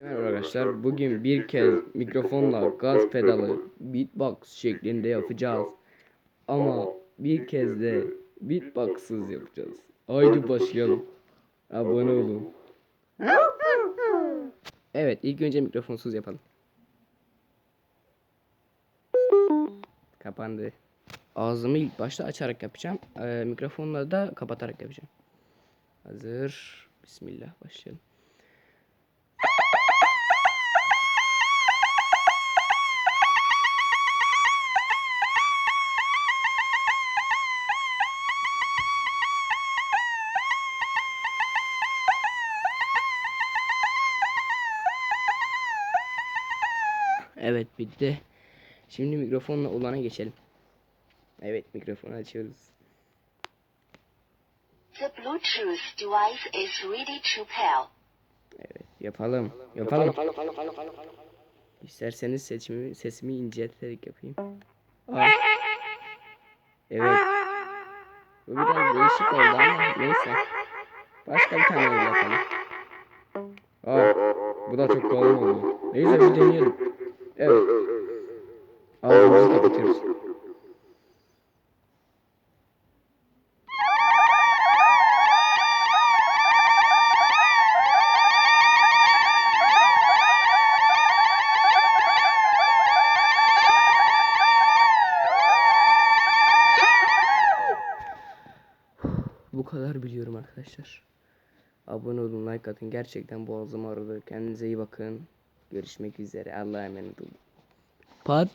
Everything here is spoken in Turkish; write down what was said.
Merhaba arkadaşlar. Bugün bir kez mikrofonla gaz pedalı beatbox şeklinde yapacağız. Ama bir kez de beatboxsız yapacağız. Haydi başlayalım. Abone olun. Evet ilk önce mikrofonsuz yapalım. Kapandı. Ağzımı ilk başta açarak yapacağım. Ee, mikrofonla da kapatarak yapacağım. Hazır. Bismillah başlayalım. Evet bitti. Şimdi mikrofonla olana geçelim. Evet mikrofonu açıyoruz. The Bluetooth device is ready to pair. Evet yapalım. Yapalım. İsterseniz seçimi, sesimi incelterek yapayım. Aa. Evet. Bu biraz değişik oldu ama neyse. Başka bir tane yapalım. Aa, bu da çok kalın oldu. Neyse bir deneyelim. Evet. Ağzımızı kapatıyoruz. Bu kadar biliyorum arkadaşlar. Abone olun, like atın. Gerçekten boğazım ağrıdı. Kendinize iyi bakın. Görüşmek üzere. Allah'a emanet olun. Pat.